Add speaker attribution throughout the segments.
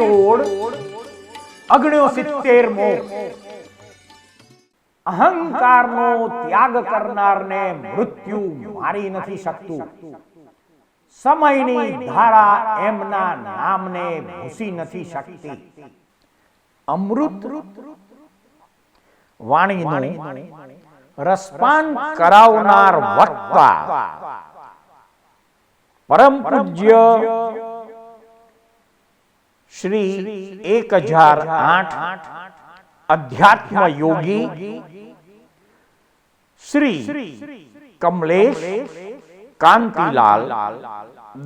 Speaker 1: Episode અગણ્યો સિત્તેરમો અહંકારનો ત્યાગ કરનારને મૃત્યુ મારી નથી શકતું. સમયની ધારા એમના નામને ભૂસી નથી શકતી. અમૃત વાણીનું રસપાન કરાવનાર વક્તા. પરમ પૂજ્ય શ્રી એક હજાર આઠ અધ્યાત્મ યોગી શ્રી કમલેશ કાંતિલાલ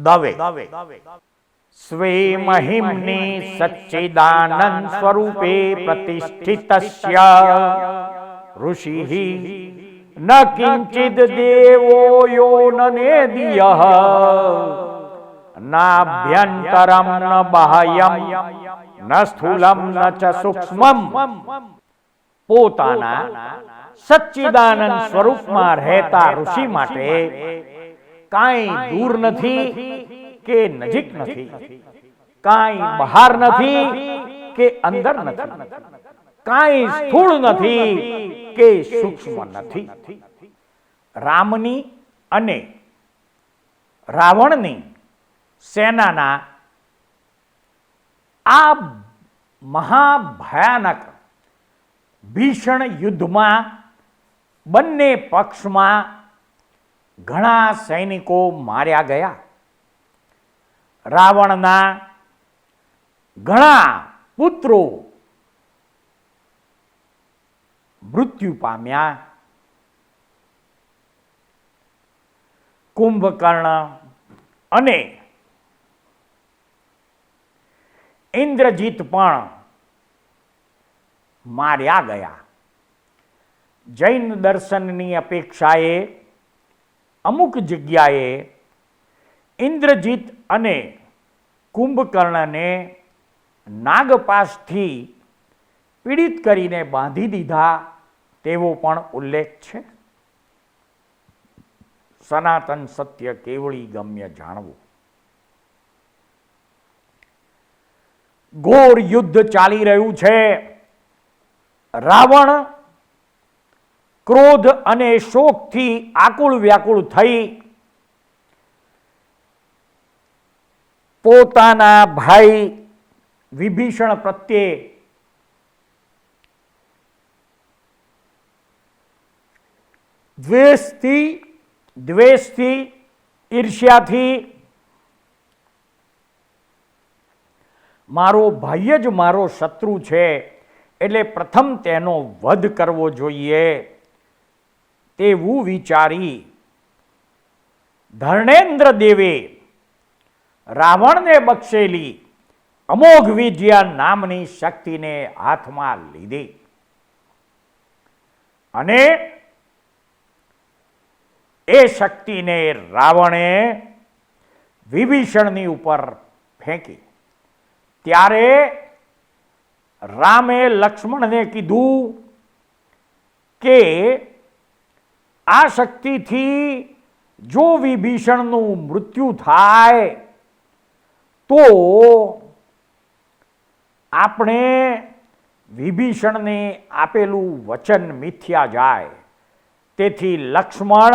Speaker 1: દવે સ્વે મહિમ્ની સચ્ચિદાનંદ સ્વરૂપે પ્રતિષ્ઠિતસ્ય ઋષિ ન કિંચિદ દેવો યો નનેદિયઃ નાભ્યંતરમ ન બાહ્યમ ન સ્થૂલમ ન ચ સૂક્ષ્મમ પોતાના સચ્ચિદાનંદ સ્વરૂપમાં રહેતા ઋષિ માટે કાંઈ દૂર નથી કે નજીક નથી કાંઈ બહાર નથી કે અંદર નથી કાંઈ સ્થૂળ નથી કે સૂક્ષ્મ નથી રામની અને રાવણની સેનાના આ મહાભયાનક ભીષણ યુદ્ધમાં બંને પક્ષમાં ઘણા સૈનિકો માર્યા ગયા. રાવણના ઘણા પુત્રો મૃત્યુ પામ્યા. કુંભકર્ણ અને ઇન્દ્રજીત પણ માર્યા ગયા. જૈન દર્શનની અપેક્ષાએ અમુક જગ્યાએ ઇન્દ્રજીત અને કુંભકર્ણને નાગપાસથી પીડિત કરીને બાંધી દીધા તેવો પણ ઉલ્લેખ છે. સનાતન સત્ય કેવળી ગમ્ય જાણવું. ઘોર યુદ્ધ ચાલી રહ્યું છે. રાવણ ક્રોધ અને શોકથી આકુળ વ્યાકુળ થઈ પોતાના ભાઈ વિભીષણ પ્રત્યે દ્વેષથી દ્વેષથી, ઈર્ષ્યાથી મારો ભાઈ જ મારો શત્રુ છે, એટલે પ્રથમ તેનો વધ કરવો જોઈએ. તેવું વિચારી ધર્ણેન્દ્ર દેવે રાવણને બક્ષેલી અમોઘ વિજયા નામની શક્તિને હાથમાં લીધી. અને એ શક્તિને રાવણે વિભીષણની ઉપર ફેંકી. ત્યારે રામે લક્ષ્મણને કીધું કે આ શક્તિથી જો વિભીષણનું મૃત્યુ થાય, તો આપણે વિભીષણને આપેલું વચન મિથ્યા જાય. તેથી લક્ષ્મણ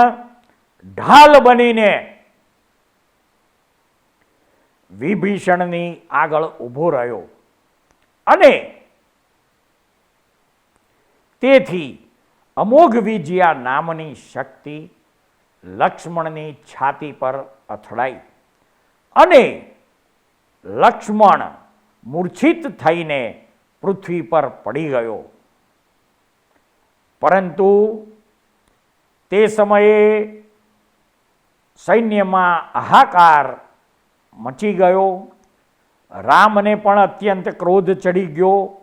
Speaker 1: ઢાલ બનીને વિભીષણની આગળ ઊભો રહ્યો. અને તેથી અમોઘ વિજયા નામની શક્તિ લક્ષ્મણની છાતી પર અથડાઈ અને લક્ષ્મણ મૂર્છિત થઈને પૃથ્વી પર પડી ગયો. પરંતુ તે સમયે સૈન્યમાં હાહાકાર મચી ગયો. રામને પણ અત્યંત ક્રોધ ચડી ગયો.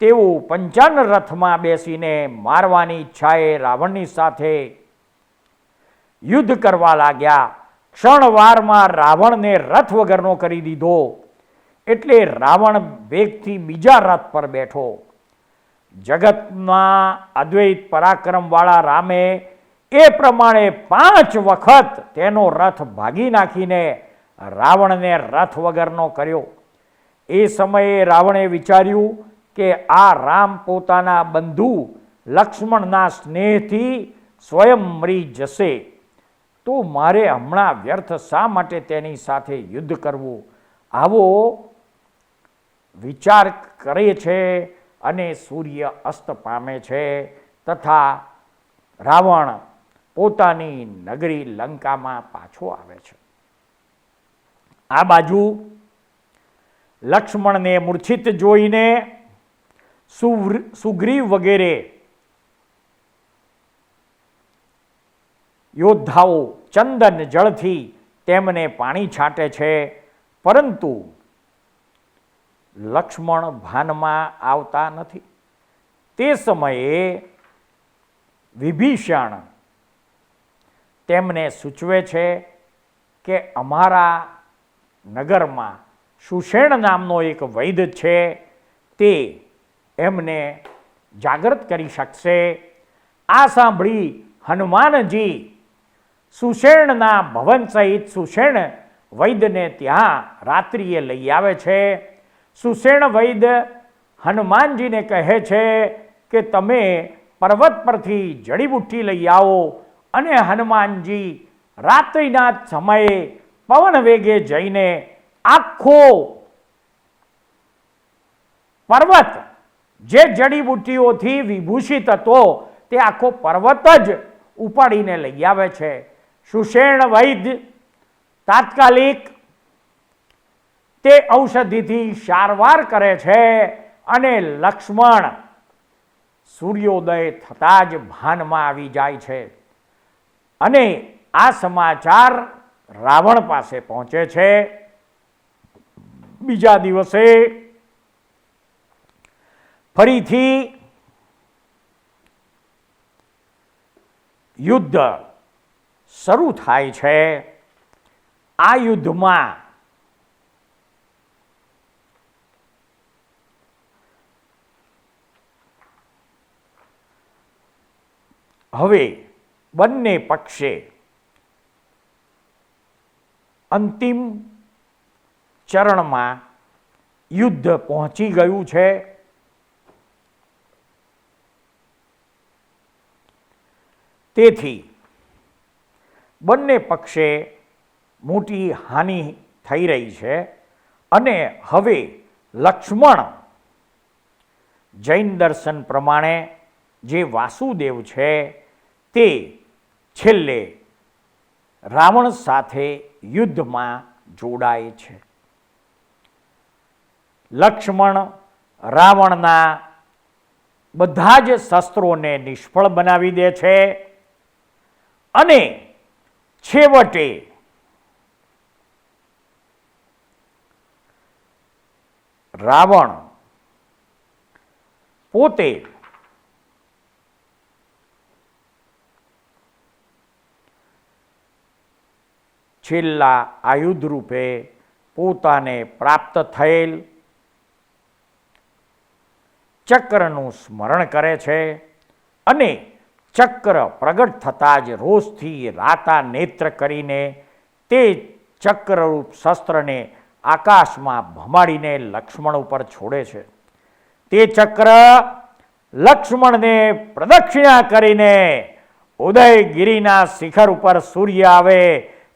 Speaker 1: તેઓ પંચાન રથમાં બેસીને મારવાની ઈચ્છાએ રાવણની સાથે યુદ્ધ કરવા લાગ્યા. ક્ષણવારમાં રાવણને રથ વગરનો કરી દીધો. એટલે રાવણ વેગથી બીજા રથ પર બેઠો. જગતમાં અદ્વૈત પરાક્રમવાળા રામે એ પ્રમાણે પાંચ વખત તેનો રથ ભાગી નાખીને રાવણને રથ વગરનો કર્યો. એ સમયે રાવણે વિચાર્યું કે આ રામ પોતાના બંધુ લક્ષ્મણના સ્નેહથી સ્વયં મરી જશે. તો મારે હમણાં વ્યર્થ શા માટે તેની સાથે યુદ્ધ કરવું? આવો વિચાર કરે છે અને સૂર્ય અસ્ત પામે છે તથા રાવણ પોતાની નગરી લંકામાં પાછો આવે છે. આ બાજુ લક્ષ્મણને મૂર્છિત જોઈને સુગ્રીવ વગેરે યોદ્ધાઓ ચંદન જળથી તેમને પાણી છાંટે છે. પરંતુ લક્ષ્મણ ભાનમાં આવતા નથી. તે સમયે વિભીષણ તેમને સૂચવે છે કે અમારા નગરમાં સુષેણ નામનો એક વૈદ્ય છે, તે એમને જાગૃત કરી શકશે. આ સાંભળી હનુમાનજી સુષેણના ભવન સહિત સુષેણ વૈદ્યને ત્યાં રાત્રિએ લઈ આવે છે. સુષેણ વૈદ્ય હનુમાનજીને કહે છે કે તમે પર્વત પરથી જડીબુટ્ટી લઈ આવો અને હનુમાનજી રાત્રિના સમયે પવન વેગે જઈને આખો પર્વત જે જડીબુટ્ટીઓથી વિભૂષિત હતો, તે આખો પર્વત જ ઉપાડીને લઈ આવે છે. સુષેણ વૈદ્ય તાત્કાલિક તે ઔષધિથી સારવાર કરે છે અને લક્ષ્મણ સૂર્યોદય થતાં જ ભાનમાં આવી જાય છે. અને આ સમાચાર રાવણ પાસે પહોંચે છે. બીજા દિવસે ફરીથી યુદ્ધ શરૂ થાય છે. આ યુદ્ધમાં હવે બંને પક્ષે અંતિમ ચરણમાં યુદ્ધ પહોંચી ગયું છે. તેથી બંને પક્ષે મોટી હાનિ થઈ રહી છે અને હવે લક્ષ્મણ જૈન દર્શન પ્રમાણે જે વાસુદેવ છે તે છેલ્લે રાવણ સાથે યુદ્ધમાં જોડાય છે. લક્ષ્મણ રાવણના બધા જ શસ્ત્રોને નિષ્ફળ બનાવી દે છે અને છેવટે રાવણ પોતે છેલ્લા આયુધ રૂપે પોતાને પ્રાપ્ત થયેલ ચક્રનું સ્મરણ કરે છે અને ચક્ર પ્રગટ થતાં જ રોષથી રાતા નેત્ર કરીને તે ચક્રરૂપ શસ્ત્રને આકાશમાં ભમાડીને લક્ષ્મણ ઉપર છોડે છે. તે ચક્ર લક્ષ્મણને પ્રદક્ષિણા કરીને ઉદયગીરીના શિખર ઉપર સૂર્ય આવે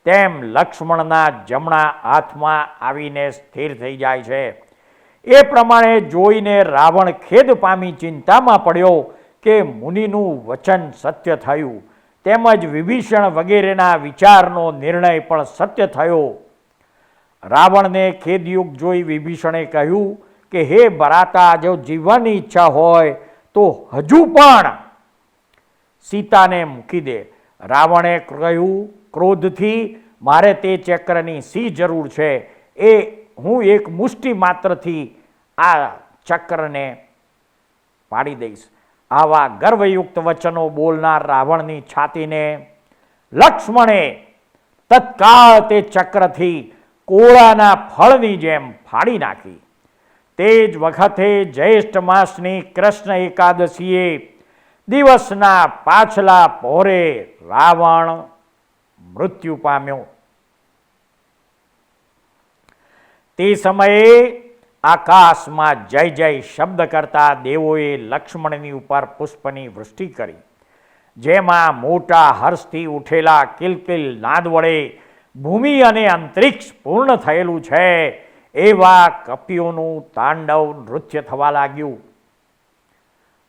Speaker 1: તેમ લક્ષ્મણના જમણા હાથમાં આવીને સ્થિર થઈ જાય છે. એ પ્રમાણે જોઈને રાવણ ખેદ પામી ચિંતામાં પડ્યો કે મુનિનું વચન સત્ય થયું. તેમજ વિભીષણ વગેરેના વિચારનો નિર્ણય પણ સત્ય થયો. રાવણને ખેદયુગ જોઈ વિભીષણે કહ્યું કે, હે બરાતા, જો જીવવાની ઈચ્છા હોય તો હજુ પણ સીતાને મૂકી દે. રાવણે કહ્યું ક્રોધથી મારે તે ચક્રની સી જરૂર છે? એ હું એક મુષ્ટિ માત્રથી આ ચક્રને પાડી દઈશ. આવા ગર્વયુક્ત વચનો બોલનાર રાવણની છાતીને, લક્ષ્મણે, તત્કાળ તે ચક્રથી કોળાના ફળની જેમ ફાડી નાખી. તે જ વખતે જ્યેષ્ઠ માસની કૃષ્ણ એકાદશીએ દિવસના પાછલા પહોરે રાવણ મૃત્યુ પામ્યો. તે સમયે આકાશમાં જય જય શબ્દ કરતા દેવોએ લક્ષ્મણની ઉપર પુષ્પની વૃષ્ટિ કરી, જેમાં મોટા હર્ષથી ઉઠેલા કિલકિલ નાદ વડે ભૂમિ અને અંતરિક્ષ પૂર્ણ થયેલું છે એવા કપિઓનું તાંડવ નૃત્ય થવા લાગ્યું.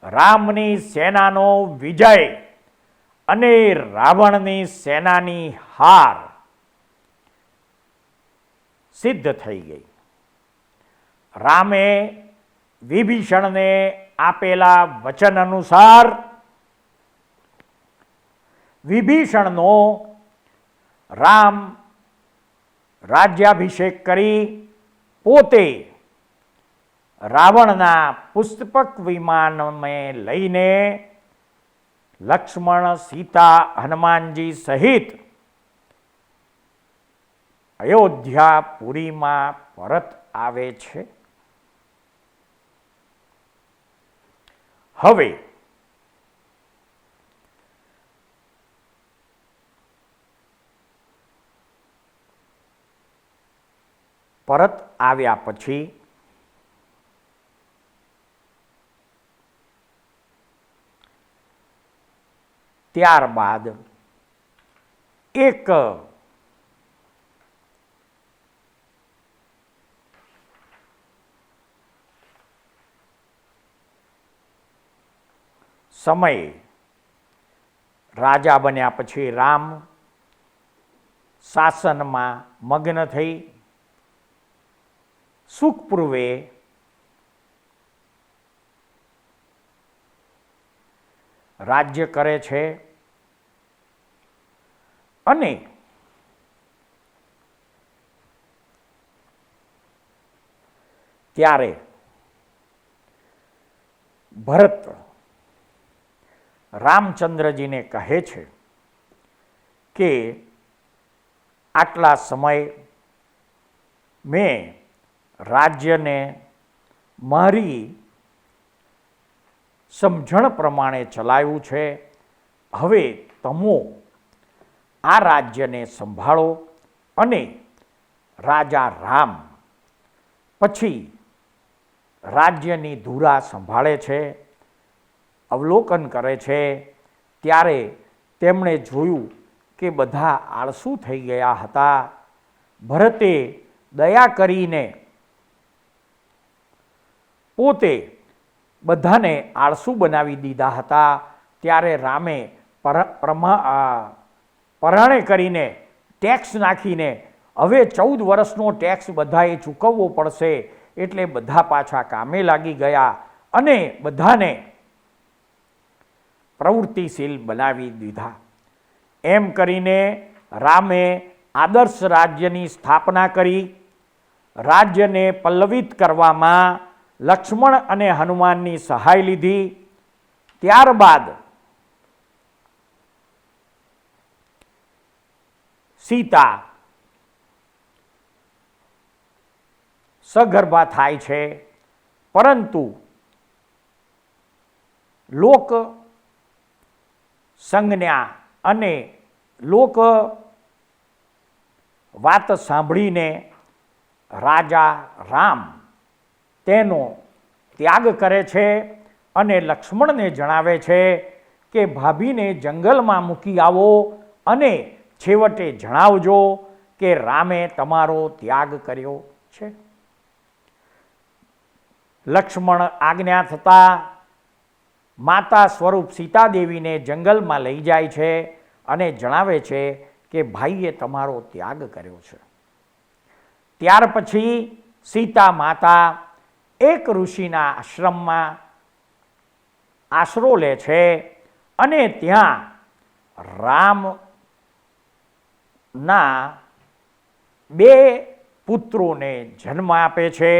Speaker 1: રામની સેનાનો વિજય અને રાવણની સેનાની હાર સિદ્ધ થઈ ગઈ. રામે વિભીષણને આપેલા વચન અનુસાર વિભીષણનો રામ રાજ્યાભિષેક કરી પોતે રાવણના પુષ્પક વિમાનને લઈને લક્ષ્મણ સીતા હનુમાનજી સહિત અયોધ્યા પુરીમાં પરત આવે છે. હવે પરત આવ્યા પછી ત્યારબાદ એક સમયે રાજા બન્યા પછી રામ શાસનમાં મગ્ન થઈ. સુખપૂર્વે રાજ્ય કરે છે. અને ત્યારે ભરત રામચંદ્રજીને કહે છે કે આટલા સમય મેં રાજ્યને મારી સમજણ પ્રમાણે ચલાવ્યું છે. હવે તમો આ રાજ્યને સંભાળો અને રાજા રામ પછી રાજ્યની ધૂરા સંભાળે છે, અવલોકન કરે છે. ત્યારે તેમણે જોયું કે બધા આળસુ થઈ ગયા હતા. ભરતે દયા કરીને પોતે બધાને આળસુ બનાવી દીધા હતા. ત્યારે રામે પર પ્રમા આ, કરીને ટેક્સ નાખીને હવે ચૌદ વર્ષનો ટેક્સ બધાએ ચૂકવવો પડશે એટલે બધા પાછા કામે લાગી ગયા અને બધાને પ્રવૃત્તિશીલ બનાવી દીધા. એમ કરીને રામે આદર્શ રાજ્યની સ્થાપના કરી. રાજ્યને પલ્લવિત કરવામાં લક્ષ્મણ અને હનુમાનની સહાય લીધી. ત્યારબાદ સીતા સગર્ભા થાય છે. પરંતુ લોક સંજ્ઞા અને લોક વાત સાંભળીને રાજા રામ તેનો ત્યાગ કરે છે અને લક્ષ્મણને જણાવે છે કે, ભાભીને જંગલમાં મૂકી આવો અને છેવટે જણાવજો કે રામે તમારો ત્યાગ કર્યો છે. લક્ષ્મણ આજ્ઞા થતાં માતા સ્વરૂપ સીતાદેવીને જંગલમાં લઈ જાય છે અને જણાવે છે કે, ભાઈએ તમારો ત્યાગ કર્યો છે. ત્યાર પછી સીતા માતા એક ઋષિના આશ્રમમાં આશરો લે છે અને ત્યાં રામના બે પુત્રોને જન્મ આપે છે,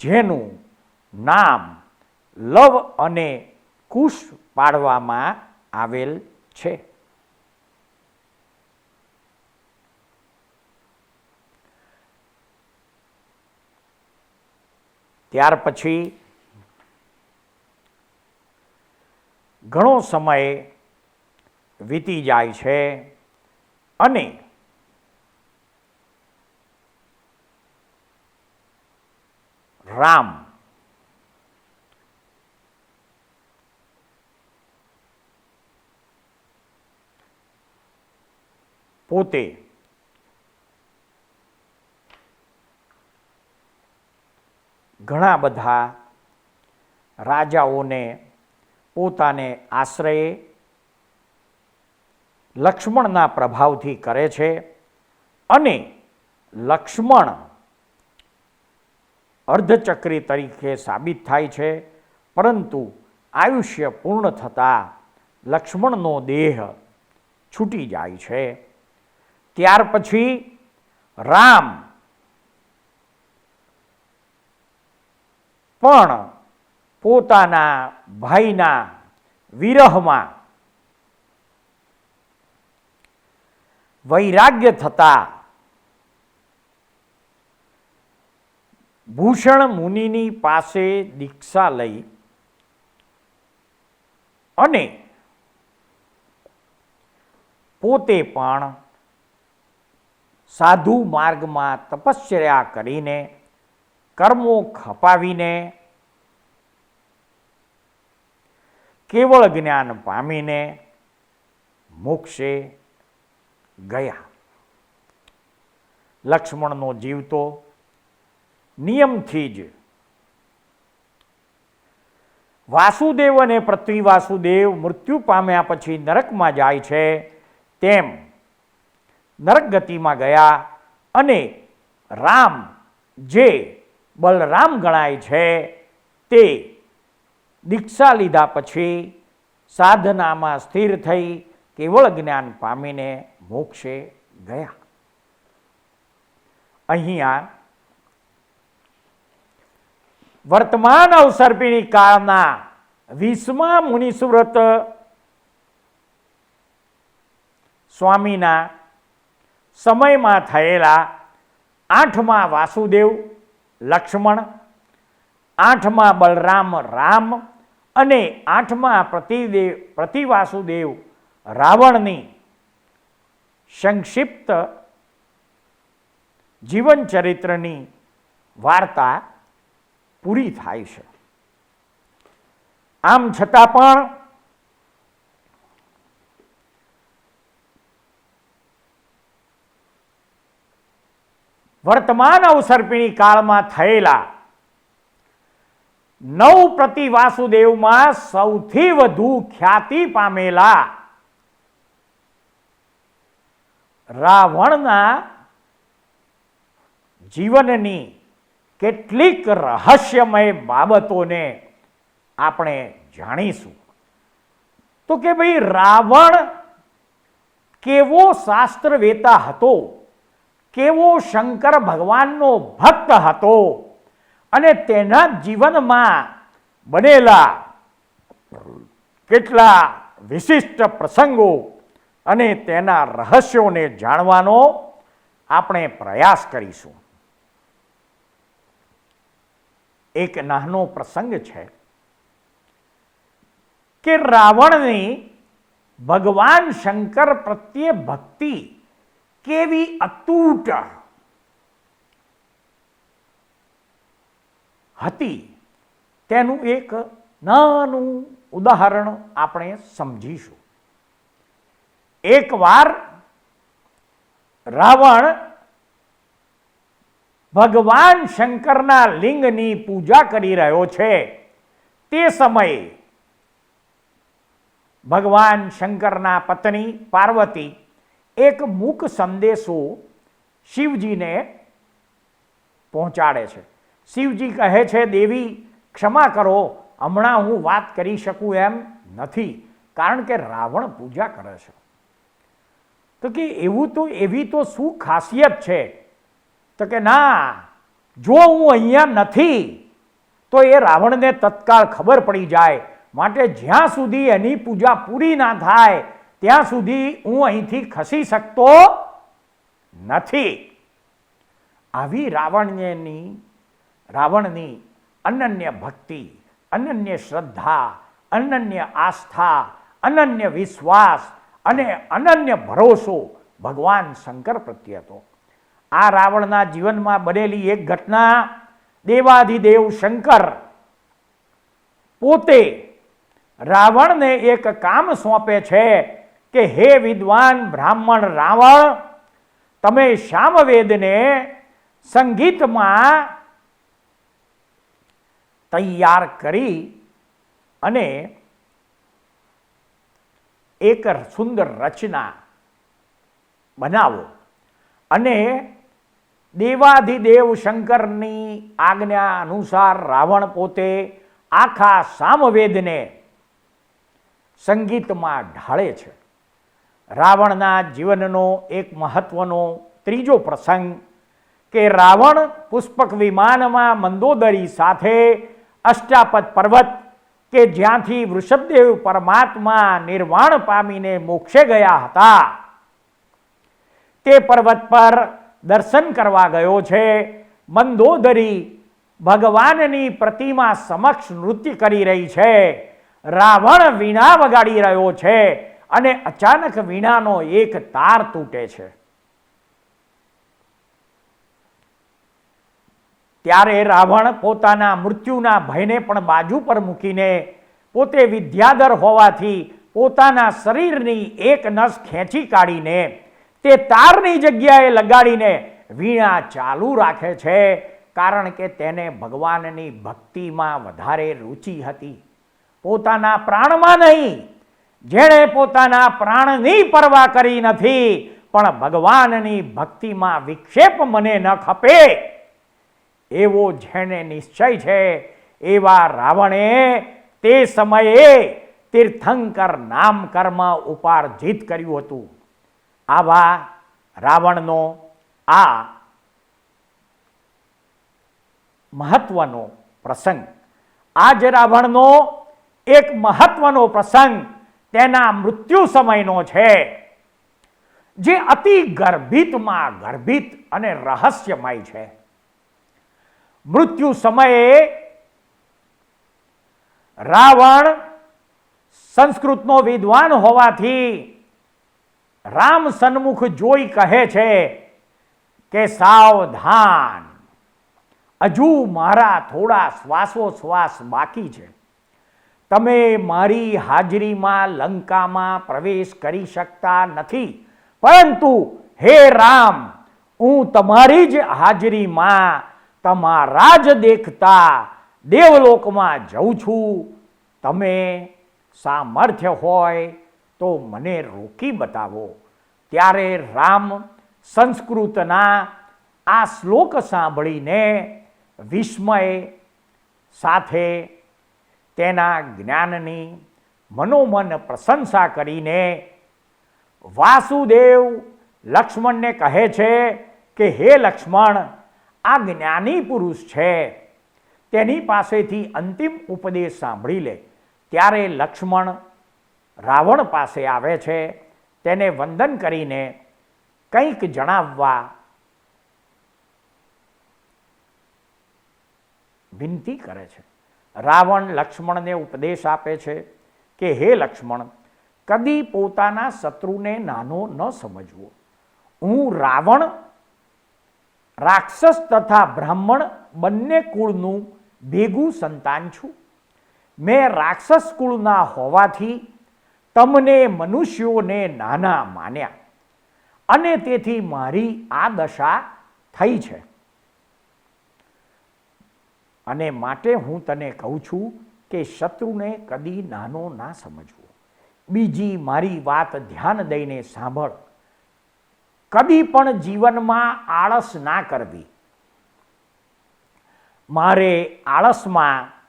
Speaker 1: જેનું નામ લવ અને કુશ પાડવામાં આવેલ છે. ત્યાર પછી ઘણો સમય વીતી જાય છે અને રામ પોતે ઘણા બધા રાજાઓને પોતાને આશ્રય લક્ષ્મણના પ્રભાવથી કરે છે અને લક્ષ્મણ અર્ધચક્રી તરીકે સાબિત થાય છે, પરંતુ આયુષ્ય પૂર્ણ થતાં લક્ષ્મણનો દેહ છૂટી જાય છે. ત્યાર પછી રામ પણ પોતાના ભાઈના વિરહમાં વૈરાગ્ય થતા ભૂષણ મુનિની પાસે દીક્ષા લઈ અને પોતે પણ સાધુ માર્ગમાં તપશ્ચર્યા કરીને કર્મો ખપાવીને, કેવળ જ્ઞાન પામીને મોક્ષે ગયા. લક્ષ્મણનો જીવ તો નિયમથી જ વાસુદેવ અને પૃથ્વી વાસુદેવ મૃત્યુ પામ્યા પછી નરકમાં જાય છે, તેમ નરક ગતિમાં ગયા અને રામ જે બલરામ ગણાય છે, તે દીક્ષા લીધા પછી સાધનામાં સ્થિર થઈ કેવળ જ્ઞાન પામીને મોક્ષે ગયા. અહીંયા વર્તમાન અવસર્પિણી કાળના વીસમા મુનિસુવ્રત સ્વામીના સમયમાં થયેલા આઠમા વાસુદેવ લક્ષ્મણ, આઠમા બલરામ રામ અને આઠમા પ્રતિદેવ પ્રતિવાસુદેવ રાવણની સંક્ષિપ્ત જીવન ચરિત્રની વાર્તા પૂરી થાય છે. આમ છતાં પણ વર્તમાન અવસર્પિણી કાળમાં થયેલા નવ પ્રતિ વાસુદેવમાં સૌથી વધુ ખ્યાતિ પામેલા રાવણના જીવનની કેટલીક રહસ્યમય બાબતોને આપણે જાણીશું. તો કે ભાઈ રાવણ કેવો શાસ્ત્રવેતા હતો? કેવો શંકર ભગવાનનો ભક્ત હતો અને તેના જીવનમાં બનેલા કેટલા વિશિષ્ટ પ્રસંગો અને તેના રહસ્યોને જાણવાનો આપણે પ્રયાસ કરીશું. એક નાનો પ્રસંગ છે કે રાવણની ભગવાન શંકર પ્રત્યે ભક્તિ કેવી અતૂટ હતી. તેનું એક નાનું ઉદાહરણ આપણે સમજીશું. એકવાર રાવણ ભગવાન શંકરના લિંગની પૂજા કરી રહ્યો છે. તે સમયે ભગવાન શંકરના પત્ની પાર્વતી એક મૂક સંદેશો શિવજીને પહોંચાડે છે. શિવજી કહે છે, દેવી, ક્ષમા કરો, હમણાં હું વાત કરી શકું એમ નથી, કારણ કે રાવણ પૂજા કરે છે. તો કે એવું તો, એવી તો શું ખાસિયત છે? તો કે ના, જો હું અહીંયા નથી, તો એ રાવણને તત્કાળ ખબર પડી જાય. માટે જ્યાં સુધી એની પૂજા પૂરી ના થાય ત્યાં સુધી હું અહીંથી ખસી શકતો નથી. આવી રાવણની રાવણની અનન્ય ભક્તિ, અનન્ય શ્રદ્ધા, અનન્ય આસ્થા, અનન્ય વિશ્વાસ અને અનન્ય ભરોસો ભગવાન શંકર પ્રત્યે હતો. આ રાવણના જીવનમાં બનેલી એક ઘટના દેવાધિદેવ શંકર પોતે રાવણને એક કામ સોંપે છે કે હે વિદ્વાન બ્રાહ્મણ રાવણ, તમે સામવેદને સંગીતમાં તૈયાર કરી અને એક સુંદર રચના બનાવો અને દેવાધિદેવ શંકરની આજ્ઞા અનુસાર રાવણ પોતે આખા સામવેદને સંગીતમાં ઢાળે છે. રાવણના જીવનનો એક મહત્વનો ત્રીજો પ્રસંગ કે રાવણ પુષ્પક વિમાનમાં મંદોદરી સાથે અષ્ટાપદ પર્વત કે જ્યાંથી વૃષભદેવ પરમાત્મા નિર્વાણ પામીને મોક્ષે ગયા હતા. તે પર્વત પર દર્શન કરવા ગયો છે. મંદોદરી ભગવાનની પ્રતિમા સમક્ષ નૃત્ય કરી રહી છે. રાવણ વીણા વગાડી રહ્યો છે. અને અચાનક વીણાનો એક તાર તૂટે છે. ત્યારે રાવણ પોતાના મૃત્યુના ભયને પણ બાજુ પર મૂકીને પોતે વિદ્યાધર હોવાથી પોતાના શરીરની એક નસ ખેંચી કાઢીને તે તારની જગ્યાએ લગાડીને વીણા ચાલુ રાખે છે, કારણ કે તેને ભગવાનની ભક્તિમાં વધારે રુચિ હતી. પોતાના પ્રાણમાં નહીં જેણે પોતાના પ્રાણની પરવા કરી નથી, પણ ભગવાનની ભક્તિમાં વિક્ષેપ મને ન ખપે. એવો જેને નિશ્ચય છે, એવા રાવણે તે સમયે તીર્થંકર નામ કર્મ ઉપાર્જિત કર્યું હતું. આવા રાવણનો આ મહત્વનો પ્રસંગ. આજ રાવણનો એક મહત્વનો પ્રસંગ તેના મૃત્યુ સમયનો છે. જે અતિ ગર્ભિતમાં ગર્ભિત અને રહસ્યમય છે. મૃત્યુ સમયે રાવણ સંસ્કૃતનો વિદ્વાન હોવાથી રામ સન્મુખ જોઈ કહે છે કે, સાવધાન. હજુ મારા થોડા શ્વાસો શ્વાસ બાકી છે. તમે મારી હાજરીમાં લંકામાં પ્રવેશ કરી શકતા નથી. પરંતુ હે રામ, હું તમારી જ હાજરીમાં તમારા જ દેખતા દેવલોકમાં જઉં છું. તમે સામર્થ્ય હોય તો મને રોકી બતાવો. ત્યારે રામ સંસ્કૃતના આ શ્લોક સાંભળીને વિસ્મય સાથે તેના જ્ઞાનની મનોમન પ્રશંસા કરીને વાસુદેવ લક્ષ્મણને કહે છે કે, હે લક્ષ્મણ, આ જ્ઞાની પુરુષ છે. તેની પાસેથી અંતિમ ઉપદેશ સાંભળી લે. ત્યારે લક્ષ્મણ રાવણ પાસે આવે છે. તેને વંદન કરીને કંઈક જણાવવા વિનંતી કરે છે. રાવણ લક્ષ્મણને ઉપદેશ આપે છે કે હે લક્ષ્મણ, કદી પોતાના શત્રુને નાનો ન સમજવો. હું રાવણ, રાક્ષસ તથા બ્રાહ્મણ બંને કુળનું ભેગું સંતાન છું. મેં રાક્ષસ કુળના હોવાથી તમને મનુષ્યોને નાના માન્યા અને તેથી મારી આ દશા થઈ છે. અને માટે હું તને કહું છું કે શત્રુને કદી નાનો ના સમજવો. બીજી મારી વાત ધ્યાન દઈને સાંભળ. કદી પણ જીવનમાં આળસ ના કરવી. મારે આળસમાં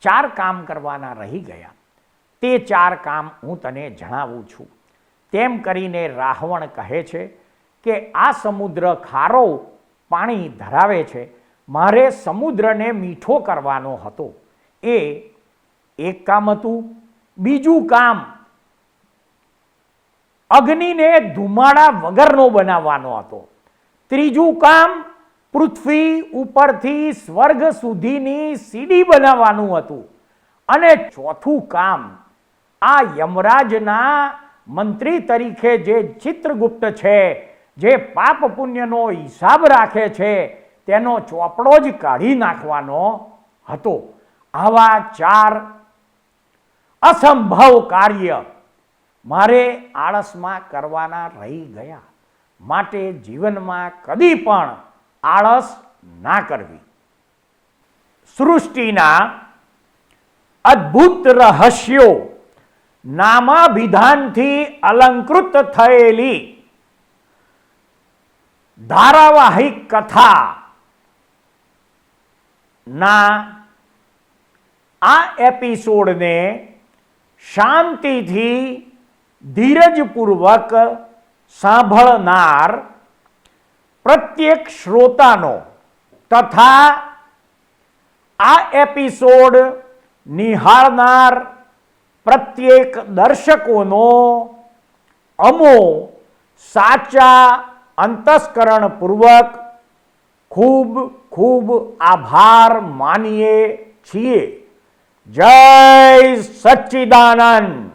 Speaker 1: ચાર કામ કરવાના રહી ગયા. તે ચાર કામ હું તને જણાવું છું. તેમ કરીને રાવણ કહે છે કે આ સમુદ્ર ખારો પાણી ધરાવે છે, મારે સમુદ્રને મીઠો કરવાનો હતો. એ એક કામ હતું, બીજું કામ અગ્નિને ધુમાડા વગરનો બનાવવાનો હતો. ત્રીજું કામ પૃથ્વી ઉપરથી સ્વર્ગ સુધીની સીડી બનાવવાનું હતું. અને ચોથું કામ, આ યમરાજના મંત્રી તરીકે જે ચિત્રગુપ્ત છે જે પાપ પુણ્યનો હિસાબ રાખે છે, તેનો ચોપડો જ કાઢી નાખવાનો હતો. આવા ચાર અસંભવ કાર્ય મારે આળસમાં કરવાના રહી ગયા. માટે જીવનમાં કદી પણ આળસ ના કરવી. સૃષ્ટિના અદ્ભુત રહસ્યો નામાભિધાનથી અલંકૃત થયેલી ધારાવાહિક કથા ના, આ એપિસોડને શાંતિથી ધીરજપૂર્વક સાંભળનાર પ્રત્યેક શ્રોતાનો તથા આ એપિસોડ નિહાળનાર પ્રત્યેક દર્શકોનો અમો સાચા અંતસ્કરણપૂર્વક ખૂબ ખૂબ આભાર માનીએ છીએ. જય સચ્ચિદાનંદ.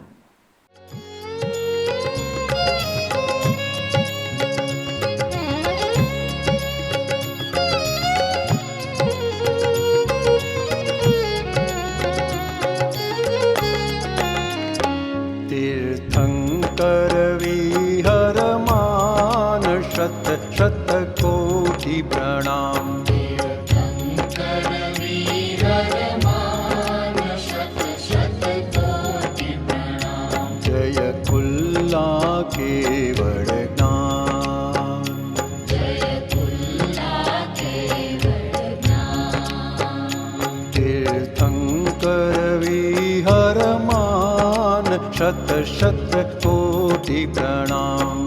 Speaker 2: शतकोटि प्रणाम जय कुल्ला केवल ज्ञान तीर्थङ्कर विहरमान शत शत कोटि प्रणाम